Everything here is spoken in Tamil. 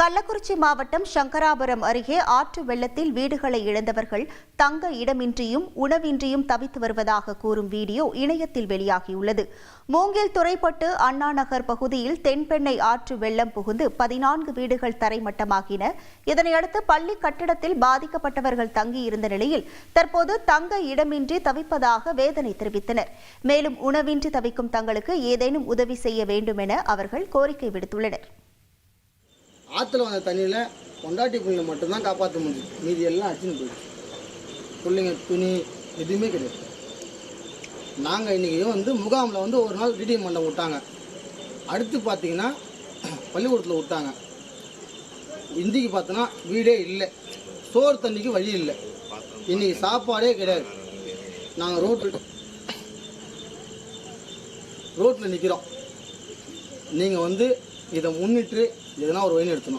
கள்ளக்குறிச்சி மாவட்டம் சங்கராபுரம் அருகே ஆற்று வெள்ளத்தில் வீடுகளை இழந்தவர்கள் தங்க இடமின்றியும் உணவின்றியும் தவித்து வருவதாக கூறும் வீடியோ இணையத்தில் வெளியாகியுள்ளது. மூங்கில் துறைப்பட்டு அண்ணா நகர் பகுதியில் தென்பெண்ணை ஆற்று வெள்ளம் புகுந்து பதினான்கு வீடுகள் தரைமட்டமாகின. இதனையடுத்து பள்ளி கட்டிடத்தில் பாதிக்கப்பட்டவர்கள் தங்கியிருந்த நிலையில் தற்போது தங்க இடமின்றி தவிப்பதாக வேதனை தெரிவித்தனர். மேலும் உணவின்றி தவிக்கும் தங்களுக்கு ஏதேனும் உதவி செய்ய வேண்டும் என அவர்கள் கோரிக்கை விடுத்துள்ளனர். ஆற்றுல வந்த தண்ணியில் பொண்டாட்டி பிள்ளைங்க மட்டும்தான் காப்பாற்ற முடியும் மீதி எல்லாம் அடிச்சுன்னு போயிடுச்சு. பிள்ளைங்க துணி எதுவுமே கிடையாது. நாங்கள் இன்றைக்கியும் வந்து முகாமில் வந்து ஒரு நாள் ரிடீம் பண்ண விட்டாங்க. அடுத்து பார்த்தீங்கன்னா பள்ளிக்கூடத்தில் விட்டாங்க. இன்றைக்கி பார்த்தோன்னா வீடே இல்லை. சோறு தண்ணிக்கு வழி இல்லை. இன்றைக்கி சாப்பாடே கிடையாது. நாங்கள் ரோட்டு ரோட்டில் நிற்கிறோம் நீங்கள் வந்து இதை முன்னிட்டு எதனா ஒரு வழி எடுத்தணும்